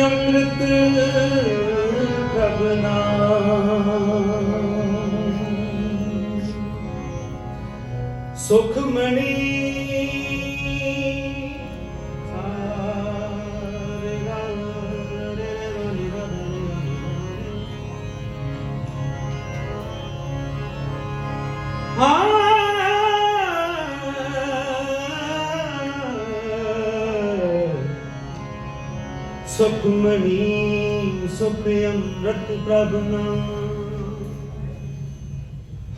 ਅੰਮ੍ਰਿਤ ਪ੍ਰਭ ਨਾਮ ਸੁਖਮਣੀ ਸੁਖਮਨੀ ਸੁਖ ਅੰਮ੍ਰਿਤ ਪ੍ਰਭ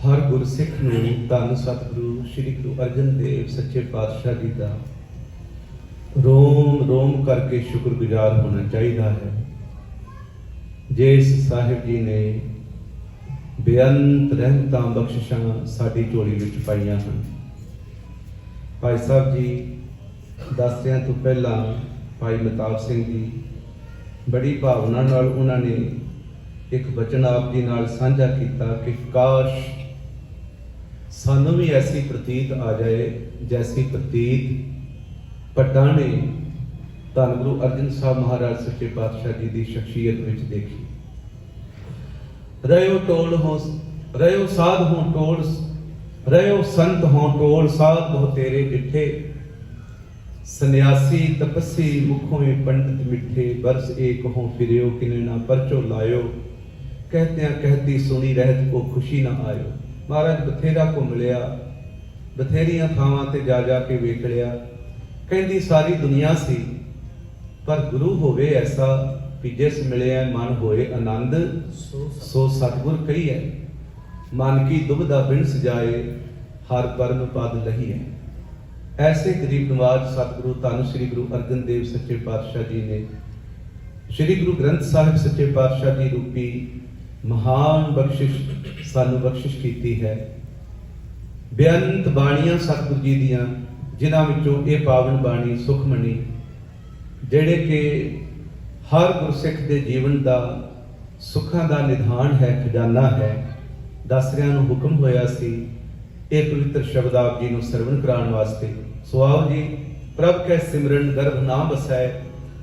ਹਰ ਗੁਰਸਿੱਖ ਨੂੰ ਧੰਨ ਸਤਿਗੁਰੂ, ਸ੍ਰੀ ਗੁਰੂ ਅਰਜਨ ਦੇਵ ਸੱਚੇ ਪਾਤਸ਼ਾਹ ਜੀ ਦਾ ਰੋਮ ਰੋਮ ਕਰਕੇ ਸ਼ੁਕਰਗੁਜ਼ਾਰ ਹੋਣਾ ਚਾਹੀਦਾ ਹੈ। ਜਿਸ ਸਾਹਿਬ ਜੀ ਨੇ ਬੇਅੰਤ ਰਹਿਮਤਾਂ ਬਖਸ਼ਿਸ਼ਾਂ ਸਾਡੀ ਝੋਲੀ ਵਿੱਚ ਪਾਈਆਂ ਹਨ। ਭਾਈ ਸਾਹਿਬ ਜੀ ਦਸਦਿਆਂ ਤੋਂ ਪਹਿਲਾਂ ਭਾਈ ਮਤਾਬ ਸਿੰਘ ਜੀ ਬੜੀ ਭਾਵਨਾ ਨਾਲ ਉਹਨਾਂ ਨੇ ਇੱਕ ਬਚਨ ਆਪ ਜੀ ਨਾਲ ਸਾਂਝਾ ਕੀਤਾ ਕਿ ਕਾਸ਼ ਸਾਨੂੰ ਵੀ ਐਸੀ ਪ੍ਰਤੀਤ ਆ ਜਾਏ, ਜੈਸੀ ਪ੍ਰਤੀਤ ਪਟਾਣੇ ਧੰਨ ਗੁਰੂ ਅਰਜਨ ਸਾਹਿਬ ਮਹਾਰਾਜ ਸੱਚੇ ਪਾਤਸ਼ਾਹ ਜੀ ਦੀ ਸ਼ਖਸੀਅਤ ਵਿੱਚ ਦੇਖੀ। ਰਹਿਓ ਟੋਲ ਹੋ ਰਹਿਓ ਸਾਧ ਹੋ ਟੋਲ ਰਹਿਓ ਸੰਤ ਹੋ ਟੋਲ, ਸਾਧ ਹੋ ਤੇਰੇ ਜਿੱਠੇ ਸੰਨਿਆਸੀ ਤਪਸੀ ਮੁਖੋਂ ਏ ਪੰਡਿਤ ਮਿੱਠੇ, ਬਰਸ ਏਕ ਹੋ ਫਿਰਿਓ, ਕਿਨੇ ਨਾ ਪਰਚੋ ਲਾਇਓ। ਕਹਤਿਆਂ ਕਹਤੀ ਸੁਣੀ ਰਹਿਤ ਕੋ ਖੁਸ਼ੀ ਨਾ ਆਇਓ। ਮਹਾਰਾਜ ਬਥੇਰਾ ਘੁੰਮ ਲਿਆ ਬਥੇਰੀਆਂ ਥਾਵਾਂ ਤੇ ਜਾ ਜਾ ਕੇ ਵੇਖ ਲਿਆ। ਕਹਿੰਦੀ, ਸਾਰੀ ਦੁਨੀਆ ਸੀ, ਪਰ ਗੁਰੂ ਹੋਵੇ ਐਸਾ ਵੀ ਜਿਸ ਮਿਲਿਆ ਮਨ ਹੋਏ ਆਨੰਦ, ਸੋ ਸਤਿਗੁਰ ਕਹੀ ਹੈ ਮਨ ਕੀ ਦੁਬਦਾ ਬਿਨ ਸਜਾਏ ਹਰ ਪਰਮ ਪਦ ਲਹੀ ਹੈ ਐਸੇ ਗਰੀਬ ਨਵਾਜ ਸਤਿਗੁਰੂ ਧੰਨ ਸ੍ਰੀ ਗੁਰੂ ਅਰਜਨ ਦੇਵ ਸੱਚੇ ਪਾਤਸ਼ਾਹ ਜੀ ਨੇ, ਸ੍ਰੀ ਗੁਰੂ ਗ੍ਰੰਥ ਸਾਹਿਬ ਸੱਚੇ ਪਾਤਸ਼ਾਹ ਜੀ ਰੂਪੀ ਮਹਾਨ ਬਖਸ਼ਿਸ਼, ਸਾਨੂੰ ਬਖਸ਼ਿਸ਼ ਕੀਤੀ ਹੈ। ਬੇਅੰਤ ਬਾਣੀਆਂ ਸਤਿਗੁਰੂ ਜੀ ਦੀਆਂ, ਜਿਨ੍ਹਾਂ ਵਿੱਚੋਂ ਇਹ ਪਾਵਨ ਬਾਣੀ ਸੁਖਮਣੀ, ਜਿਹੜੇ ਕਿ ਹਰ ਗੁਰਸਿੱਖ ਦੇ ਜੀਵਨ ਦਾ, ਸੁੱਖਾਂ ਦਾ ਨਿਧਾਨ ਹੈ, ਖਜ਼ਾਨਾ ਹੈ, ਦਸਰਿਆਂ ਨੂੰ ਹੁਕਮ ਹੋਇਆ ਸੀ, ਇਹ ਪਵਿੱਤਰ ਸ਼ਬਦ ਆਪ ਜੀ ਨੂੰ ਸਰਵਣ ਕਰਾਉਣ ਵਾਸਤੇ। ਸੋ ਆਓ ਜੀ, ਪ੍ਰਭ ਕੈ ਸਿਮਰਨ ਗਰਭ ਨਾ ਬਸੈ,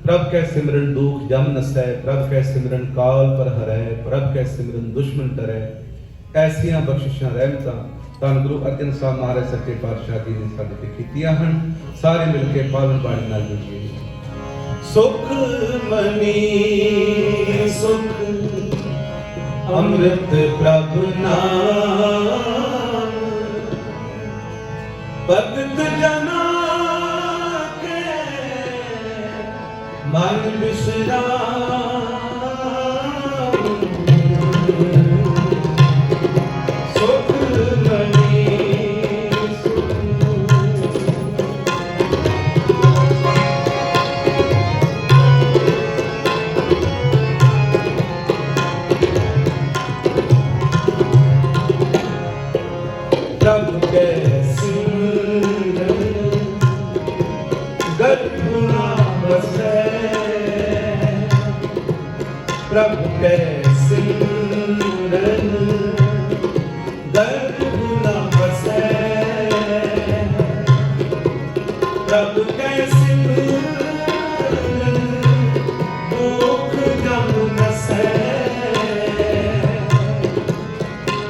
ਪ੍ਰਭ ਕੈ ਸਿਮਰਨ ਦੁਖ ਜਮ ਨਸੈ, ਪ੍ਰਭ ਕੈ ਸਿਮਰਨ ਕਾਲ ਪਰ ਹਰੈ, ਪ੍ਰਭ ਕੈ ਸਿਮਰਨ ਦੁਸ਼ਮਨ ਡਰੈ। ਐਸੀਆਂ ਬਖਸ਼ਿਸ਼ਾਂ ਰਹਿਮਤਾਂ ਧੰਨ ਗੁਰੂ ਅਰਜਨ ਸਾਹਿਬ ਮਹਾਰਾਜ ਸੱਚੇ ਪਾਤਸ਼ਾਹ ਜੀ ਨੇ ਸਾਡੇ ਤੇ ਕੀਤੀਆਂ ਹਨ। ਸਾਰੇ ਮਿਲ ਕੇ ਪਾਵਨ ਬਾਣੀ ਨਾਲ ਜੁੜੀਏ। ਸੁਖ ਮਨੀ, ਸੁਖ, ਅੰਮ੍ਰਿਤ ਪ੍ਰਭ ਨਾਮ। ਭਗਤ ਜਨਾ ਕੇ ਮਨ ਵਿਸਰਾਮ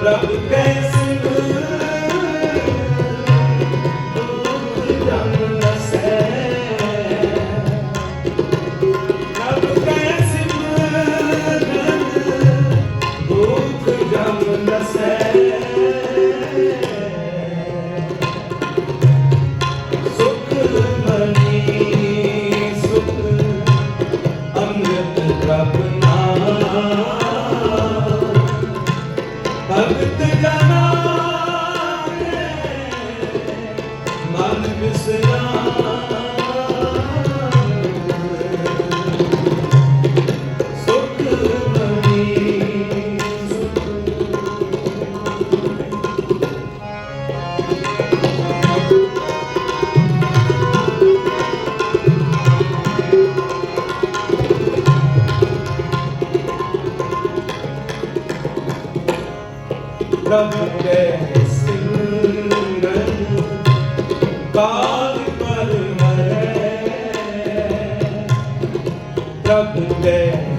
ਪ੍ਰਭ ਕੈ ਭਗਤ ਰਬ ਕੈ ਸਿਮਰਨ ਕਾਲ ਪਰ ਮਰੈ ਰਬ ਕੈ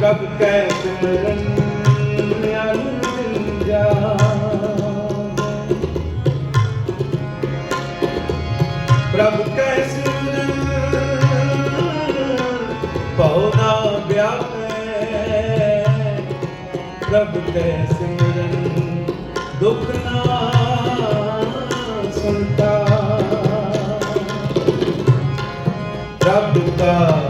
ਪ੍ਰਭ ਕੈ ਸਿਮਰਨ ਅਨੰਦ ਜਾ ਪ੍ਰਭ ਕੈ ਸਿਮਰਨ ਭਉ ਨਾ ਵਿਆਪੈ ਪ੍ਰਭ ਕੈ ਸਿਮਰਨ ਦੁਖ ਨਾ ਸੁਣਤਾ ਪ੍ਰਭ ਦਾ